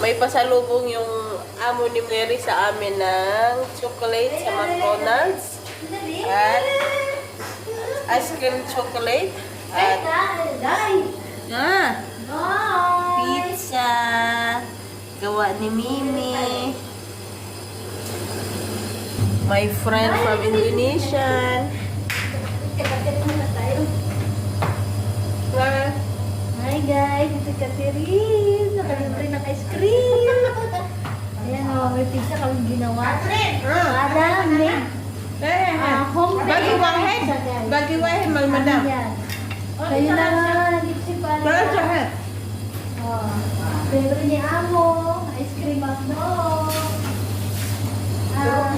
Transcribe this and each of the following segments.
May pasalubong yung amo ni Mary sa amin ng chocolate sa McDonald's. At ice cream chocolate. At ah, pizza. Gawa ni Mimi. My friend from Indonesia. Hi guys, ito si Catherine. Nakalibre ng ice cream. Ayan o, may pizza kami ginawa. Adam, made eh, ah, homemade. Bagi wahed. pizza, guys. Bagi wahed, malmadam. Ayan. Kayo na nga, nag-isipan. Pero sa Oh, Favorite ni Amo, ice cream ako. Ah,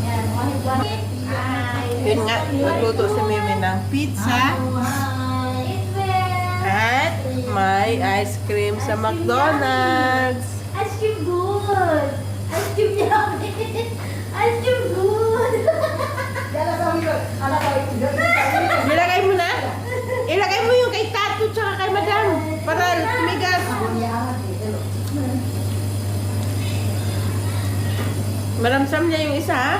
Ayan, wahid-wahid. Hi. Yun nga, magluto si Mimi ng pizza at may ice cream sa McDonald's. Ice cream good. Ice cream yummy. Ice cream good. Ilagay mo na. Ilagay mo yung kay Tato tsaka kay Madam para tumigas. Maramsam niya yung isa, ha?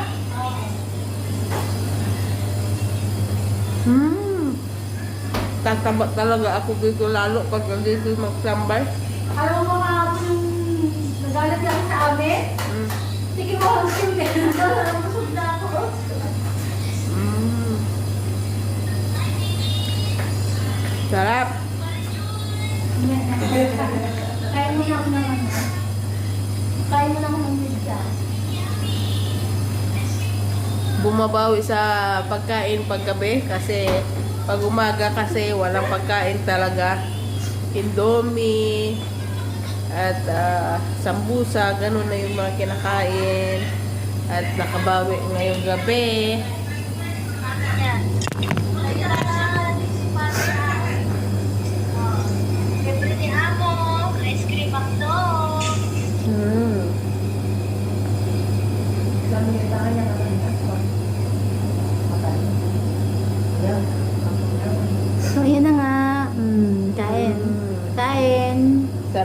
Hmm. Tataba talaga ako dito lalo pag dito magtambay. Alam mo mga ako yung nagalit lang sa amin? Mm. Sige mo ang eh. Busog na ako. Mm. Sarap. Kain mo na ako naman. Kain mo na ako ng pizza. bumabawi sa pagkain paggabi kasi pag umaga kasi walang pagkain talaga. Indomie at ah, sambusa ganun na yung mga kinakain. At nakabawi ngayong gabi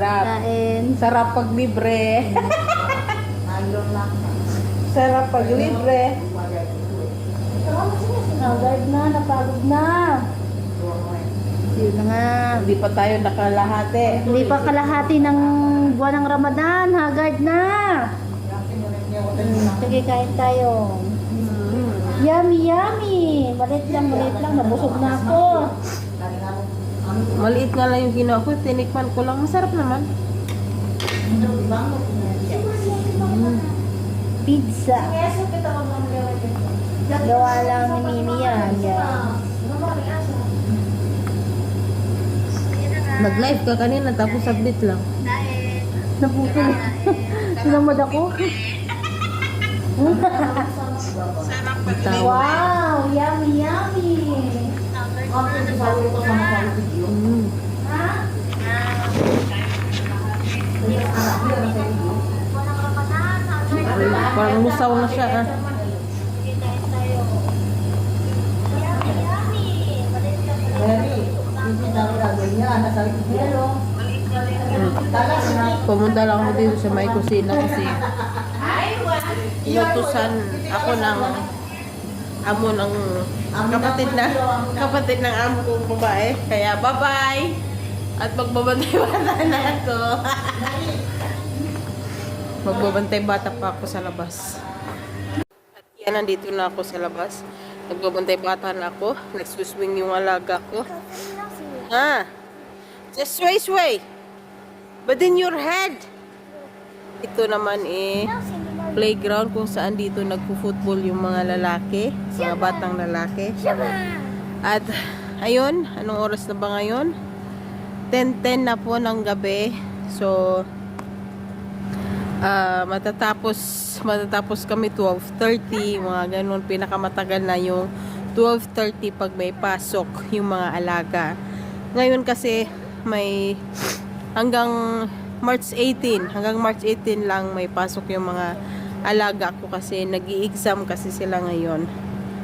sarap Kain. sarap pag libre sarap pag libre Nagard na, napagod na. Yun na nga. hindi pa tayo nakalahati Hindi pa kalahati ng buwan ng Ramadan. Haggard na. Mm, sige, kain tayo. Hmm. Yummy, yummy. Malit lang, malit lang. Nabusog na ako. Maliit nga lang yung ginawa ko tinikman ko lang masarap naman Pizza. Gawa lang ni Mimi yan. Nag-live ka kanina tapos saglit lang. Naputol. Sinamad ako. Wow! Yummy, yummy. Mm. Ha? Parang musaw na siya ah. Pumunta lang ako dito sa may kusina kasi inutusan ako ng amo ng kapatid na kapatid ng amo kong babae. Kaya bye-bye! At magbabantay bata na ako. magbabantay bata pa ako sa labas. At yan, nandito na ako sa labas. Nagbabantay bata na ako. Nagsuswing yung alaga ko. Ha? Just sway, sway. But in your head. Ito naman eh, playground kung saan dito nagpo-football yung mga lalaki, mga batang lalaki. At ayun, anong oras na ba ngayon? 10:10 na po ng gabi. So ah matatapos matatapos kami 12:30, mga ganun pinakamatagal na yung 12:30 pag may pasok yung mga alaga. Ngayon kasi may hanggang March 18, hanggang March 18 lang may pasok yung mga alaga ko kasi nag exam kasi sila ngayon.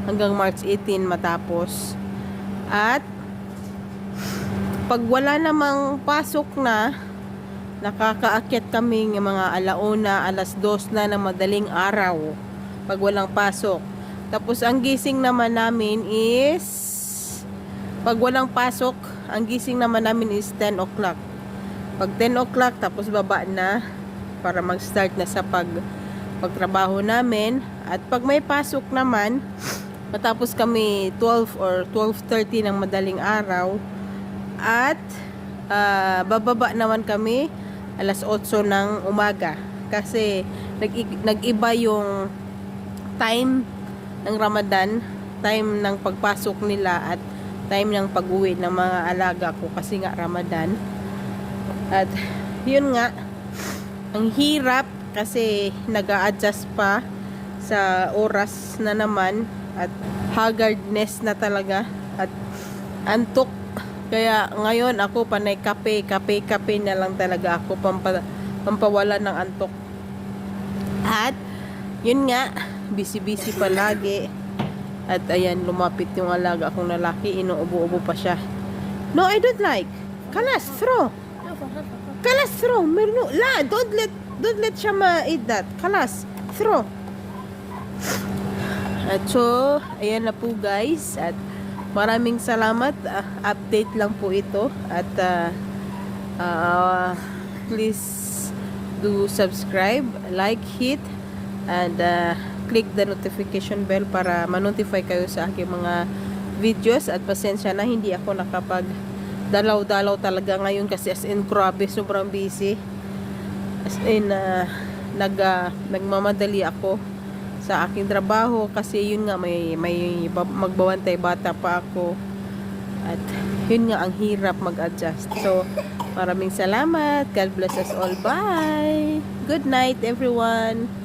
Hanggang March 18 matapos. At pag wala namang pasok na, nakakaakyat kami ng mga alauna, alas dos na ng madaling araw pag walang pasok. Tapos ang gising naman namin is pag walang pasok, ang gising naman namin is 10 o'clock. Pag 10 o'clock, tapos baba na para mag-start na sa pag pagtrabaho namin. At pag may pasok naman, matapos kami 12 or 12.30 ng madaling araw, at ah, bababa naman kami alas 8 ng umaga. Kasi nag nag-iba yung time ng Ramadan, time ng pagpasok nila at time ng pag-uwi ng mga alaga ko kasi nga Ramadan. At yun nga, ang hirap kasi nag adjust pa sa oras na naman at haggardness na talaga at antok. Kaya ngayon ako panay kape, kape, kape na lang talaga ako pampa, pampawala ng antok. At yun nga, busy-busy palagi. At ayan, lumapit yung alaga akong lalaki, inuubo-ubo pa siya. No, I don't like. Kalas, throw. Kalas, throw. Merno, la, don't let, don't let siya ma-eat that. Kalas, throw. At so, ayan na po guys. At maraming salamat. Ah, update lang po ito. At ah, ah, please do subscribe, like, hit, and ah, click the notification bell para ma-notify kayo sa aking mga videos. At pasensya na hindi ako nakapag dalaw-dalaw talaga ngayon kasi as in grabe sobrang busy as in ah, nag ah, nagmamadali ako sa aking trabaho kasi yun nga may may ba- magbawantay bata pa ako. At yun nga ang hirap mag-adjust. So maraming salamat. God bless us all. Bye! Good night everyone